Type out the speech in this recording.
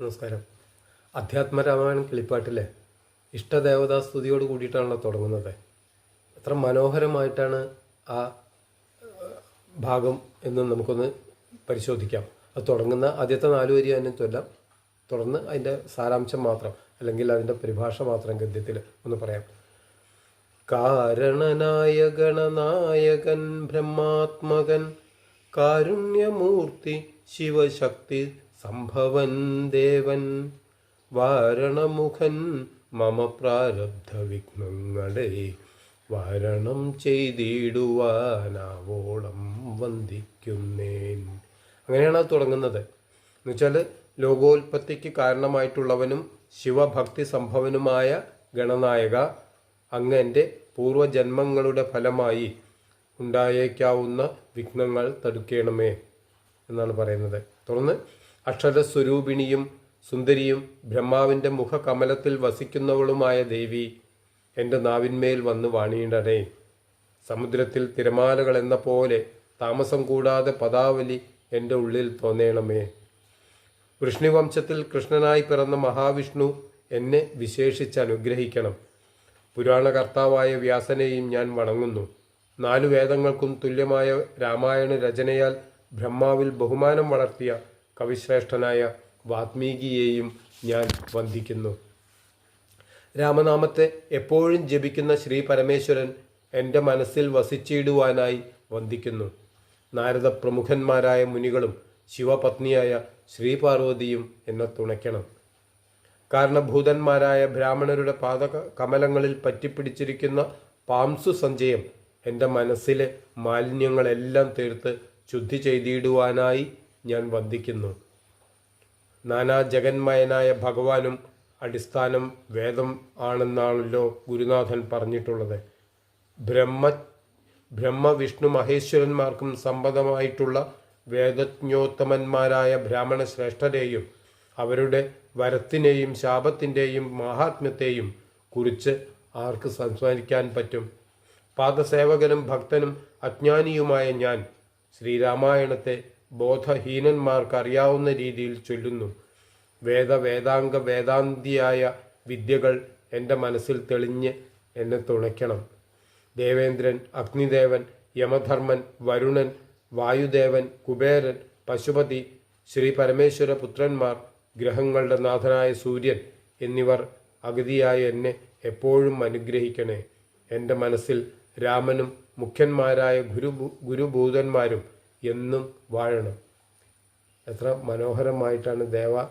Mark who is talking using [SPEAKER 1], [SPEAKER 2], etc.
[SPEAKER 1] നമസ്കാരം. അധ്യാത്മരാമായണം കിളിപ്പാട്ടിലെ ഇഷ്ടദേവതാ സ്തുതിയോട് കൂടിയിട്ടാണല്ലോ തുടങ്ങുന്നത്. എത്ര മനോഹരമായിട്ടാണ് ആ ഭാഗം എന്ന് നമുക്കൊന്ന് പരിശോധിക്കാം. അത് തുടങ്ങുന്ന ആദ്യത്തെ നാല് വരി തന്നെ ചൊല്ലാം. തുടർന്ന് അതിന്റെ സാരാംശം മാത്രം അല്ലെങ്കിൽ അതിന്റെ പരിഭാഷ മാത്രം ഗദ്യത്തിൽ ഒന്ന് പറയാം. കാരണനായ ഗണനായകൻ ബ്രഹ്മാത്മകൻ കാരുണ്യമൂർത്തി ശിവശക്തി സംഭവൻ ദേവൻ വാരണമുഖൻ മമ പ്രാരബ്ധ വിഘ്നങ്ങളെ വാരണം ചെയ്തിടുവാനാവോളം വന്ദിക്കുന്നേൻ. അങ്ങനെയാണ് അത് തുടങ്ങുന്നത്. എന്നുവെച്ചാൽ ലോകോൽപത്തിക്ക് കാരണമായിട്ടുള്ളവനും ശിവഭക്തി സംഭവനുമായ ഗണനായക അങ്ങ് എന്റെ പൂർവജന്മങ്ങളുടെ ഫലമായി ഉണ്ടായേക്കാവുന്ന വിഘ്നങ്ങൾ തടുക്കണമേ എന്നാണ് പറയുന്നത്. തുടർന്ന് അക്ഷരസ്വരൂപിണിയും സുന്ദരിയും ബ്രഹ്മാവിന്റെ മുഖകമലത്തിൽ വസിക്കുന്നവളുമായ ദേവി എന്റെ നാവിന്മേൽ വന്ന് വാണിയിടണേ സമുദ്രത്തിൽ തിരമാലകൾ എന്ന പോലെ താമസം കൂടാതെ പദാവലി എന്റെ ഉള്ളിൽ തോന്നേണമേ. വൃഷ്ണിവംശത്തിൽ കൃഷ്ണനായി പിറന്ന മഹാവിഷ്ണു എന്നെ വിശേഷിച്ച് അനുഗ്രഹിക്കണം. പുരാണകർത്താവായ വ്യാസനെയും ഞാൻ വണങ്ങുന്നു. നാലു വേദങ്ങൾക്കും തുല്യമായ രാമായണ രചനയാൽ ബ്രഹ്മാവിൽ ബഹുമാനം വളർത്തിയ കവിശ്രേഷ്ഠനായ വാത്മീകിയെയും ഞാൻ വന്ദിക്കുന്നു. രാമനാമത്തെ എപ്പോഴും ജപിക്കുന്ന ശ്രീ പരമേശ്വരൻ എന്റെ മനസ്സിൽ വസിച്ചിടുവാനായി വന്ദിക്കുന്നു. നാരദ പ്രമുഖന്മാരായ മുനികളും ശിവപത്നിയായ ശ്രീപാർവതിയും എന്നെ തുണയ്ക്കണം. കാരണഭൂതന്മാരായ ബ്രാഹ്മണരുടെ പാദ കമലങ്ങളിൽ പറ്റിപ്പിടിച്ചിരിക്കുന്ന പാംസു സഞ്ചയം എന്റെ മനസ്സിലെ മാലിന്യങ്ങളെല്ലാം തീർത്ത് ശുദ്ധി ചെയ്തിടുവാനായി ഞാൻ വന്ദിക്കുന്നു. നാനാ ജഗന്മയനായ ഭഗവാനും അടിസ്ഥാനം വേദം ആണെന്നാണല്ലോ ഗുരുനാഥൻ പറഞ്ഞിട്ടുള്ളത്. ബ്രഹ്മ ബ്രഹ്മ വിഷ്ണു മഹേശ്വരന്മാർക്കും സമ്പദമായിട്ടുള്ള വേദജ്ഞോത്തമന്മാരായ ബ്രാഹ്മണ ശ്രേഷ്ഠരെയും അവരുടെ വരത്തിനെയും ശാപത്തിന്റെയും മാഹാത്മ്യത്തെയും കുറിച്ച് ആർക്ക് സംസാരിക്കാൻ പറ്റും? പാദസേവകനും ഭക്തനും അജ്ഞാനിയുമായ ഞാൻ ശ്രീരാമായണത്തെ ബോധഹീനന്മാർക്ക് അറിയാവുന്ന രീതിയിൽ ചൊല്ലുന്നു. വേദ വേദാംഗ വേദാന്തിയായ വിദ്യകൾ എന്റെ മനസ്സിൽ തെളിഞ്ഞ് എന്നെ തുണയ്ക്കണം. ദേവേന്ദ്രൻ അഗ്നിദേവൻ യമധർമ്മൻ വരുണൻ വായുദേവൻ കുബേരൻ പശുപതി ശ്രീ പരമേശ്വര പുത്രന്മാർ ഗ്രഹങ്ങളുടെ നാഥനായ സൂര്യൻ എന്നിവർ അഗതിയായ എന്നെ എപ്പോഴും അനുഗ്രഹിക്കണേ. എന്റെ മനസ്സിൽ രാമനും മുഖ്യന്മാരായ ഗുരു ഗുരുഭൂതന്മാരും എന്നും വാഴണം. എത്ര മനോഹരമായിട്ടാണ് ദേവ